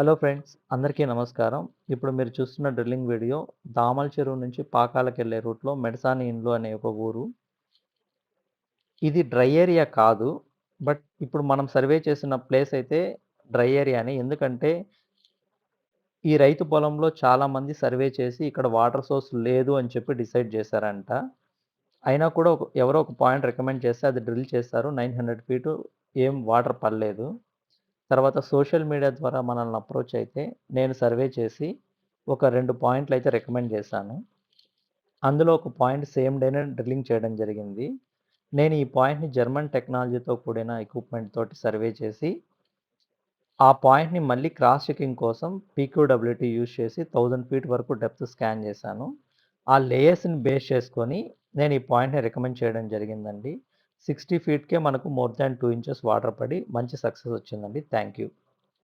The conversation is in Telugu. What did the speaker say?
హలో ఫ్రెండ్స్ అందరికీ నమస్కారం. ఇప్పుడు మీరు చూస్తున్న డ్రిల్లింగ్ వీడియో దామల్ చెరువు నుంచి పాకాలకు వెళ్ళే రూట్లో మెడసాని ఇండ్లు అనే ఒక ఊరు. ఇది డ్రై ఏరియా కాదు బట్ ఇప్పుడు మనం సర్వే చేసిన ప్లేస్ అయితే డ్రై ఏరియానే. ఎందుకంటే ఈ రైతు పొలంలో చాలామంది సర్వే చేసి ఇక్కడ వాటర్ సోర్స్ లేదు అని చెప్పి డిసైడ్ చేశారంట. అయినా కూడా ఒక ఎవరో ఒక పాయింట్ రికమెండ్ చేస్తే అది డ్రిల్ చేస్తారు. నైన్ హండ్రెడ్ ఫీటు ఏం వాటర్ పడలేదు. తర్వాత సోషల్ మీడియా ద్వారా మనల్ని అప్రోచ్ అయితే నేను సర్వే చేసి ఒక రెండు పాయింట్లు అయితే రికమెండ్ చేశాను. అందులో ఒక పాయింట్ సేమ్ డేనే డ్రిల్లింగ్ చేయడం జరిగింది. నేను ఈ పాయింట్ని జర్మన్ టెక్నాలజీతో కూడిన ఎక్విప్మెంట్ తోటి సర్వే చేసి ఆ పాయింట్ని మళ్ళీ క్రాస్ చెకింగ్ కోసం పీక్యూడబ్ల్యూటీ యూజ్ చేసి థౌజండ్ ఫీట్ వరకు డెప్త్ స్కాన్ చేశాను. ఆ లేయర్స్ని బేస్ చేసుకొని నేను ఈ పాయింట్ని రికమెండ్ చేయడం జరిగిందండి. సిక్స్టీ ఫీట్కే మనకు more than two inches water పడి మంచి సక్సెస్ వచ్చిందండి. Thank you